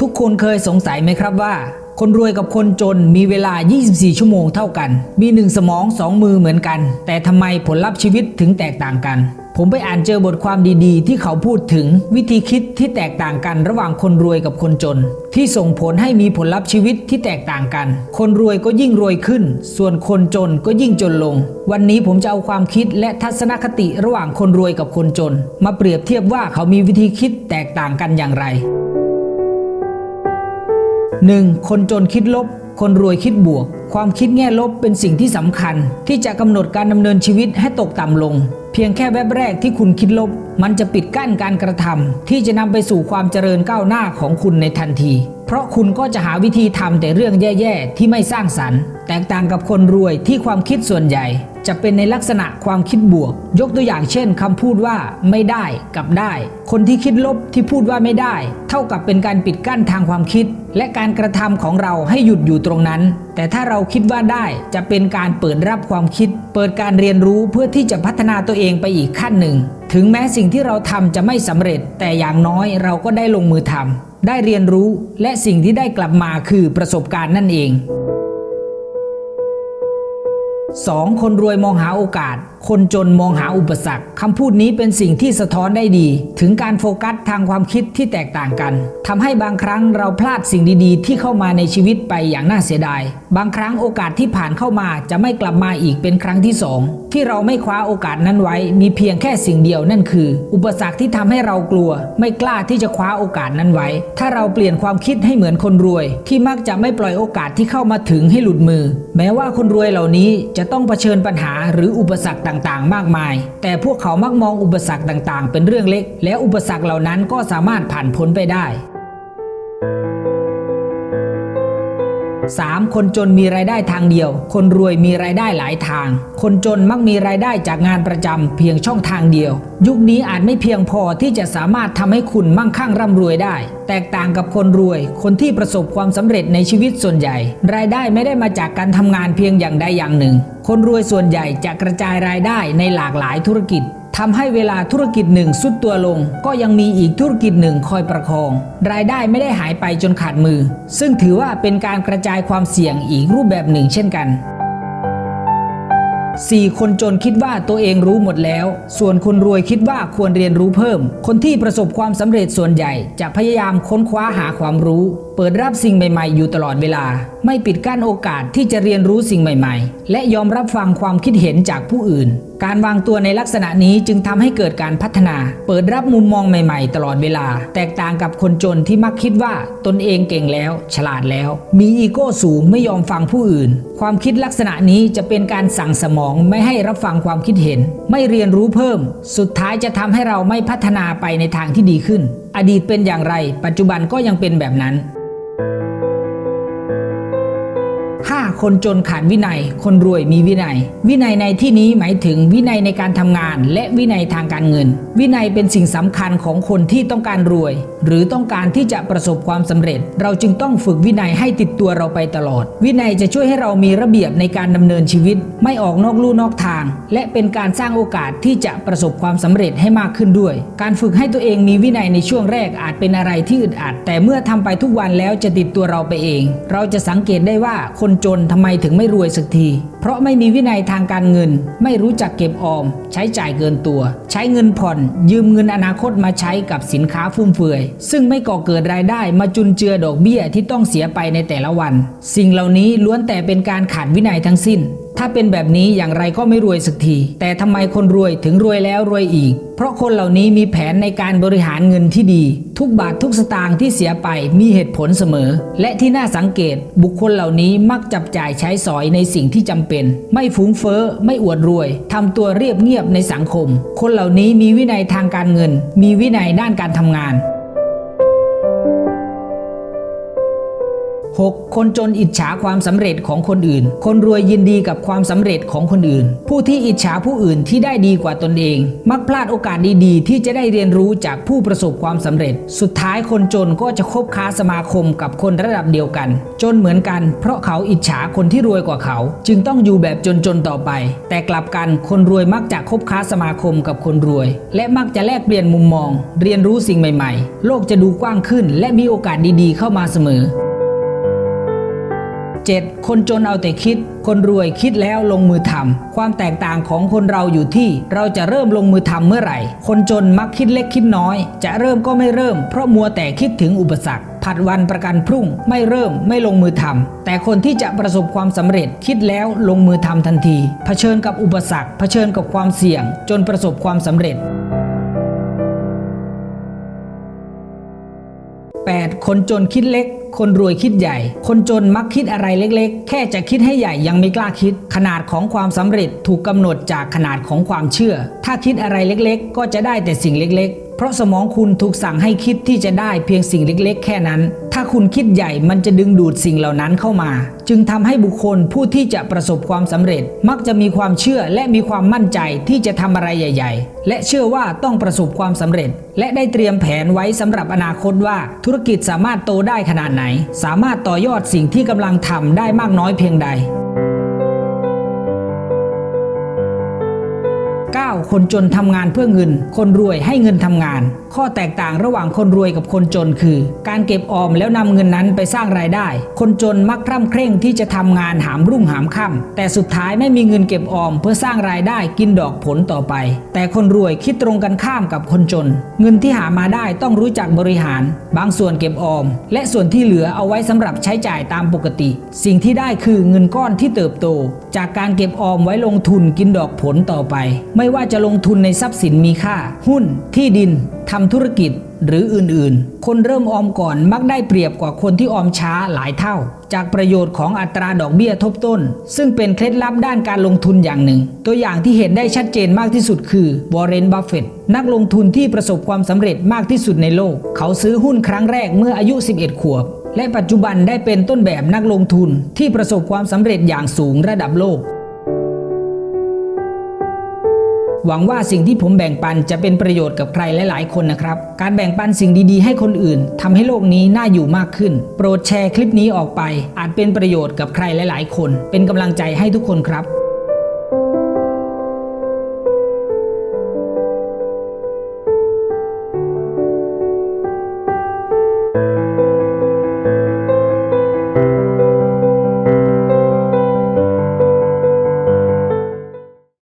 ทุกคนเคยสงสัยไหมครับว่า คนรวยกับคนจนมีเวลา 24 ชั่วโมงเท่ากัน มีหนึ่งสมองสองมือเหมือนกัน แต่ทำไมผลลัพธ์ชีวิตถึงแตกต่างกัน ผมไปอ่านเจอบทความดีๆ ที่เขาพูดถึงวิธีคิดที่แตกต่างกันระหว่างคนรวยกับคนจน ที่ส่งผลให้มีผลลัพธ์ชีวิตที่แตกต่างกัน คนรวยก็ยิ่งรวยขึ้น ส่วนคนจนก็ยิ่งจนลง วันนี้ผมจะเอาความคิดและทัศนคติระหว่างคนรวยกับคนจน มาเปรียบเทียบว่าเขามีวิธีคิดแตกต่างกันอย่างไร 1. คนจนคิดลบ คนรวยคิดบวก ความคิดแง่ลบเป็นสิ่งที่สำคัญ ที่จะกำหนดการดำเนินชีวิตให้ตกต่ำลง เพียงแค่แวบแรกที่คุณคิดลบ มันจะปิดกั้นการกระทำที่จะนำไปสู่ความเจริญก้าวหน้าของคุณในทันที เพราะคุณก็จะหาวิธีทำแต่เรื่องแย่ๆที่ไม่สร้างสรรค์ แตกต่างกับคนรวยที่ความคิดส่วนใหญ่ จะเป็นในลักษณะความคิดบวก ยกตัวอย่างเช่นคำพูดว่าไม่ได้กับได้ คนที่คิดลบที่พูดว่าไม่ได้ เท่ากับเป็นการปิดกั้นทางความคิด และการกระทำของเราให้หยุดอยู่ตรงนั้น แต่ถ้าเราคิดว่าได้จะเป็นการเปิดรับความคิด เปิดการเรียนรู้เพื่อที่จะพัฒนาตัวเองไปอีกขั้นหนึ่ง ถึงแม้สิ่งที่เราทำจะไม่สำเร็จ แต่อย่างน้อยเราก็ได้ลงมือทำได้เรียนรู้และสิ่งที่ได้กลับมาคือประสบการณ์นั่นเอง 2. คนรวยมองหาโอกาสคนจนมองหาอุปสรรคคำพูดนี้เป็นสิ่งที่สะท้อนได้ดี ถึงการโฟกัสทางความคิดที่แตกต่างกันทำให้บางครั้งเราพลาดสิ่งดีๆ ที่เข้ามาในชีวิตไปอย่างน่าเสียดาย บางครั้งโอกาสที่ผ่านเข้ามาจะไม่กลับมาอีกเป็นครั้งที่สองที่เราไม่คว้าโอกาสนั้นไว้ มีเพียงแค่สิ่งเดียวนั่นคือ อุปสรรคที่ทำให้เรากลัว ไม่กล้าที่จะคว้าโอกาสนั้นไว้ ถ้าเราเปลี่ยนความคิดให้เหมือนคนรวย ที่มักจะไม่ปล่อยโอกาสที่เข้ามาถึงให้หลุดมือ แม้ว่าคนรวยเหล่านี้จะต้องเผชิญปัญหาหรืออุปสรรคต่างต่างๆ มากมาย แต่พวกเขามักมองอุปสรรคต่างๆ เป็นเรื่องเล็ก และอุปสรรคเหล่านั้นก็สามารถผ่านพ้นไปได้ 3. คนจนมีรายได้ทางเดียว คนรวยมีรายได้หลายทาง คนจนมักมีรายได้จากงานประจำเพียงช่องทางเดียว ยุคนี้อาจไม่เพียงพอที่จะสามารถทำให้คุณมั่งคั่งร่ำรวยได้ แตกต่างกับคนรวย คนที่ประสบความสำเร็จในชีวิตส่วนใหญ่ รายได้ไม่ได้มาจากการทำงานเพียงอย่างใดอย่างหนึ่ง คนรวยส่วนใหญ่จะกระจายรายได้ในหลากหลายธุรกิจ ทำให้เวลาธุรกิจหนึ่งสุดตัวลง ก็ยังมีอีกธุรกิจหนึ่งคอยประคอง รายได้ไม่ได้หายไปจนขาดมือ ซึ่งถือว่าเป็นการกระจายความเสี่ยงอีกรูปแบบหนึ่งเช่นกัน 4. คนจนคิดว่าตัวเองรู้หมดแล้ว ส่วนคนรวยคิดว่าควรเรียนรู้เพิ่ม คนที่ประสบความสำเร็จส่วนใหญ่ จะพยายามค้นคว้าหาความรู้ เปิดรับสิ่งใหม่ๆ อยู่ตลอดเวลา ไม่ปิดกั้นโอกาสที่จะเรียนรู้สิ่งใหม่ๆ และยอมรับฟังความคิดเห็นจากผู้อื่น การวางตัวในลักษณะนี้จึงทำให้เกิดการพัฒนา เปิดรับมุมมองใหม่ๆ ตลอดเวลา แตกต่างกับคนจนที่มักคิดว่าตนเองเก่งแล้ว ฉลาดแล้ว มีอีโก้สูงไม่ยอมฟังผู้อื่น ความคิดลักษณะนี้จะเป็นการสั่งสมองไม่ให้รับฟังความคิดเห็น ไม่เรียนรู้เพิ่ม สุดท้ายจะทำให้เราไม่พัฒนาไปในทางที่ดีขึ้น อดีตเป็นอย่างไร ปัจจุบันก็ยังเป็นแบบนั้น คนจนขาดวินัย คนรวยมีวินัย วินัยในที่นี้หมายถึงวินัยในการทำงาน และวินัยทางการเงิน วินัยเป็นสิ่งสำคัญของคนที่ต้องการรวย หรือต้องการที่จะประสบความสำเร็จ เราจึงต้องฝึกวินัยให้ติดตัวเราไปตลอด วินัยจะช่วยให้เรามีระเบียบในการดำเนินชีวิต ไม่ออกนอกลู่นอกทาง และเป็นการสร้างโอกาสที่จะประสบความสำเร็จให้มากขึ้นด้วย การฝึกให้ตัวเองมีวินัยในช่วงแรกอาจเป็นอะไรที่อึดอัด แต่เมื่อทำไปทุกวันแล้วจะติดตัวเราไปเอง เราจะสังเกตได้ว่าคนจนทำไมถึงไม่รวยสักที เพราะไม่มีวินัยทางการเงิน ไม่รู้จักเก็บออม ใช้จ่ายเกินตัว ใช้เงินผ่อน ยืมเงินอนาคตมาใช้กับสินค้าฟุ่มเฟือย ซึ่งไม่ก่อเกิดรายได้มาจุนเจือดอกเบี้ยที่ต้องเสียไปในแต่ละวัน สิ่งเหล่านี้ล้วนแต่เป็นการขาดวินัยทั้งสิ้น ถ้าเป็นแบบนี้อย่างไรก็ไม่รวยสักที แต่ทำไมคนรวยถึงรวยแล้วรวยอีก เพราะคนเหล่านี้มีแผนในการบริหารเงินที่ดี ทุกบาททุกสตางค์ที่เสียไปมีเหตุผลเสมอ และที่น่าสังเกต บุคคลเหล่านี้มักจับจ่ายใช้สอยในสิ่งที่จำเป็น ไม่ฟุ้งเฟ้อ ไม่อวดรวยทำตัวเรียบเงียบในสังคม คนเหล่านี้มีวินัยทางการเงิน มีวินัยด้านการทำงาน 6. คนจนอิจฉาความสำเร็จของคนอื่น คนรวยยินดีกับความสำเร็จของคนอื่น ผู้ที่อิจฉาผู้อื่นที่ได้ดีกว่าตนเอง มักพลาดโอกาสดีๆ ที่จะได้เรียนรู้จากผู้ประสบความสำเร็จ สุดท้ายคนจนก็จะคบค้าสมาคมกับคนระดับเดียวกัน จนเหมือนกัน เพราะเขาอิจฉาคนที่รวยกว่าเขา จึงต้องอยู่แบบจนๆต่อไป แต่กลับกันคนรวยมักจะคบค้าสมาคมกับคนรวย และมักจะแลกเปลี่ยนมุมมอง เรียนรู้สิ่งใหม่ ๆ โลกจะดูกว้างขึ้น และมีโอกาสดีๆ เข้ามาเสมอ 7. คนจนเอาแต่คิด คนรวยคิดแล้วลงมือทำความแตกต่างของคนเราอยู่ที่ เราจะเริ่มลงมือทำเมื่อไหร่ คนจนมักคิดเล็กคิดน้อย จะเริ่มก็ไม่เริ่ม เพราะมัวแต่คิดถึงอุปสรรคผัดวันประกันพรุ่งไม่เริ่มไม่ลงมือทำแต่คนที่จะประสบความสำเร็จคิดแล้วลงมือทำทันทีเผชิญกับอุปสรรคเผชิญกับความเสี่ยง จนประสบความสำเร็จ 8. คนจนคิดเล็ก คนรวยคิดใหญ่ คนจนมักคิดอะไรเล็กๆ แค่จะคิดให้ใหญ่ยังไม่กล้าคิด ขนาดของความสำเร็จถูกกำหนดจากขนาดของความเชื่อ ถ้าคิดอะไรเล็กๆ ก็จะได้แต่สิ่งเล็กๆ เพราะสมองคุณถูกสั่งให้คิดที่จะได้เพียงสิ่งเล็ก ๆ แค่นั้น ถ้าคุณคิดใหญ่มันจะดึงดูดสิ่งเหล่านั้นเข้ามา จึงทำให้บุคคลผู้ที่จะประสบความสำเร็จ มักจะมีความเชื่อและมีความมั่นใจที่จะทำอะไรใหญ่ ๆ และเชื่อว่าต้องประสบความสำเร็จ และได้เตรียมแผนไว้สำหรับอนาคตว่าธุรกิจสามารถโตได้ขนาดไหน สามารถต่อยอดสิ่งที่กำลังทำได้มากน้อยเพียงใด คนจนทำงานเพื่อเงิน คนรวยให้เงินทำงาน ข้อแตกต่างระหว่างคนรวยกับคนจนคือ การเก็บออมแล้วนำเงินนั้นไปสร้างรายได้ คนจนมักคร่ำเคร่งที่จะทำงานหามรุ่งหามค่ำแต่สุดท้ายไม่มีเงินเก็บออม เพื่อสร้างรายได้กินดอกผลต่อไป แต่คนรวยคิดตรงกันข้ามกับคนจน เงินที่หามาได้ต้องรู้จักบริหาร บางส่วนเก็บออม และส่วนที่เหลือเอาไว้สำหรับใช้จ่ายตามปกติ สิ่งที่ได้คือเงินก้อนที่เติบโต จากการเก็บออมไว้ลงทุนกินดอกผลต่อไป ไม่ว่าจะลงทุนในทรัพย์สินมีค่า หุ้นที่ดินทำธุรกิจหรืออื่นๆ คนเริ่มออมก่อนมักได้เปรียบกว่าคนที่ออมช้าหลายเท่า จากประโยชน์ของอัตราดอกเบี้ยทบต้น ซึ่งเป็นเคล็ดลับด้านการลงทุนอย่างหนึ่ง ตัวอย่างที่เห็นได้ชัดเจนมากที่สุดคือวอร์เรนบัฟเฟตนักลงทุนที่ประสบความสำเร็จมากที่สุดในโลก เขาซื้อหุ้นครั้งแรกเมื่ออายุ 11 ขวบและปัจจุบันได้เป็นต้นแบบนักลงทุนที่ประสบความสำเร็จอย่างสูงระดับโลก หวังว่าสิ่งที่ผมแบ่งปันจะเป็นประโยชน์กับใครหลาย ๆ คนนะครับ การแบ่งปันสิ่งดีๆ ให้คนอื่นทำให้โลกนี้น่าอยู่มากขึ้น โปรดแชร์คลิปนี้ออกไป อาจเป็นประโยชน์กับใครหลาย ๆ คน เป็นกำลังใจให้ทุกคนครับ